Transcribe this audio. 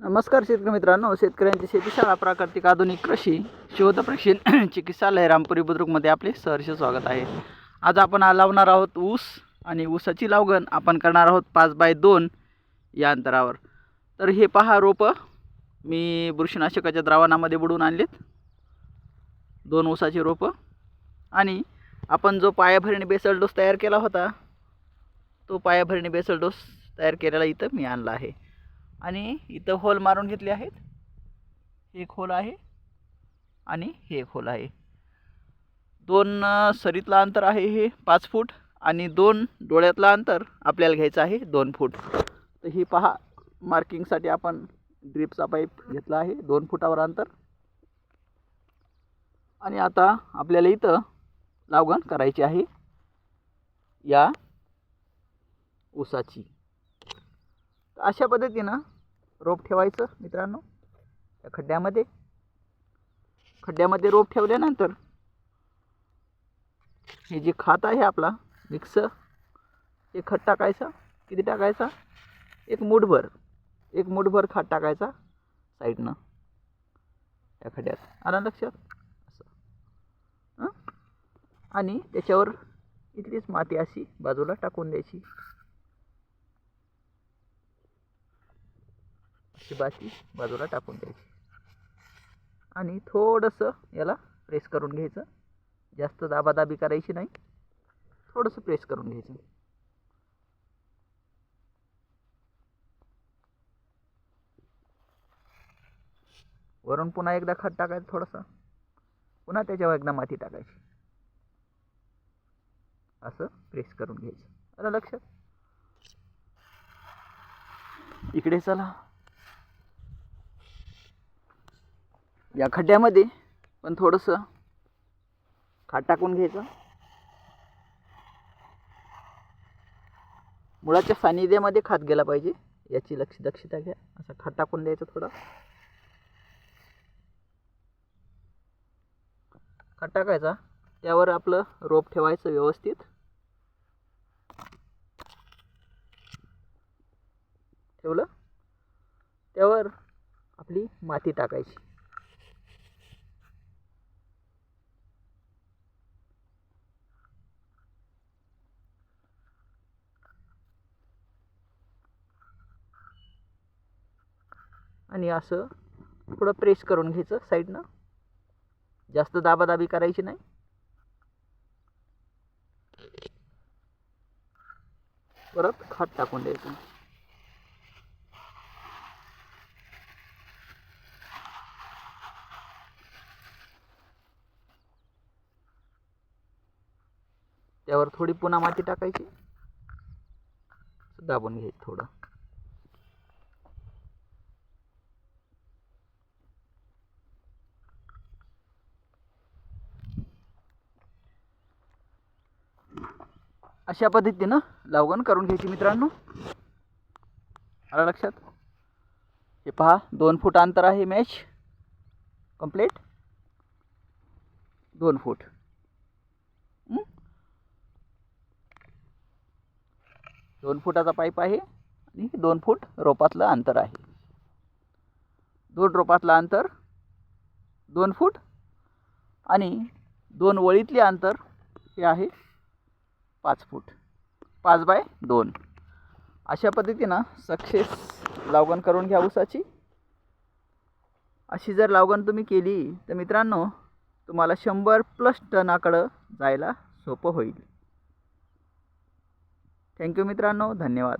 नमस्कार शेतकरी मित्रांनो शेतकऱ्यांची शेतीशाळा प्राकृतिक आधुनिक कृषी शोध चिकित्सालय रामपुरी बुद्रुकमध्ये आपले सहर्ष स्वागत आहे. आज आपण लावणार आहोत ऊस आणि ऊसाची लावगण आपण करणार आहोत पाच बाय दोन या अंतरावर. तर हे पहा रोपं. मी बुरशीनाशकाच्या द्रावणामध्ये बुडवून आणलेत. दोन ऊसाची रोपं. आणि आपण जो पायाभरणी बेसल डोस तयार केला होता तो पायाभरणी बेसल डोस तयार केलेला इथं मी आणला आहे. आणि इथं होल मारून घेतले आहेत. हे एक होल आहे आणि हे एक होल आहे. दोन सरीतला सरीतलं अंतर आहे हे पाच फूट आणि दोन डोळ्यातलं अंतर आपल्याला घ्यायचं आहे दोन फूट. तर ही पहा मार्किंगसाठी आपण ड्रिपचा पाईप घेतला आहे दोन फुटावर अंतर. आणि आता आपल्याला इथं लावगण करायची आहे या ऊसाची. तर अशा पद्धतीनं रोप ठेवायचं मित्रांनो या खड्ड्यामध्ये. खड्ड्यामध्ये रोप ठेवल्यानंतर हे जे खात आहे आपला मिक्स हे खत टाकायचा. किती टाकायचा? एक मुठभर एक मुठभर खात टाकायचा साईडनं. या खड्ड्यात. आलं लक्षात? असं. आणि त्याच्यावर इथलीच माती अशी बाजूला टाकून द्यायची. ही बाती बाजूला टाकून द्यायची. आणि थोडंसं याला प्रेस करून घ्यायचं. जास्त दाबादाबी करायची नाही. थोडंसं प्रेस करून घ्यायचं. वरून पुन्हा एकदा खत टाकायचं थोडंसं. पुन्हा त्याच्यावर एकदा माती टाकायची. असं प्रेस करून घ्यायचं. आलं लक्षात? इकडे चला. या खड्ड्यामध्ये पण थोडंसं खाट टाकून घ्यायचं. मुळाच्या सानिध्यामध्ये खात गेला पाहिजे याची लक्ष दक्षता घ्या. असं खाट टाकून द्यायचं थोडं. खाट टाकायचा. त्यावर आपलं रोप ठेवायचं व्यवस्थित. ठेवलं? त्यावर आपली माती टाकायची. आणि असं थोडं प्रेस करून घ्यायचं साईडनं जास्त दाबादाबी करायची नाही. परत खाट टाकून द्यायचं. त्यावर थोडी पुन्हा माती टाकायची. दाबून घ्यायची थोडं. अशा पद्धतीनं लावगण करून घ्यायची मित्रांनो. आलं लक्षात? हे पहा दोन फूट अंतर आहे मॅच कंप्लीट दोन फूट. दोन फुटाचा पाईप आहे आणि दोन फूट रोपातलं अंतर आहे. दोन रोपातलं अंतर दोन फूट आणि दोन वळीतले अंतर हे आहे पाच फूट. पाच बाय दोन. अशा पद्धतीनं सक्सेस लावगण करून घ्या ऊसाची. अशी जर लावगण तुम्ही केली तर मित्रांनो तुम्हाला शंभर प्लस टनाकडं जायला सोपं होईल. थँक्यू मित्रांनो धन्यवाद.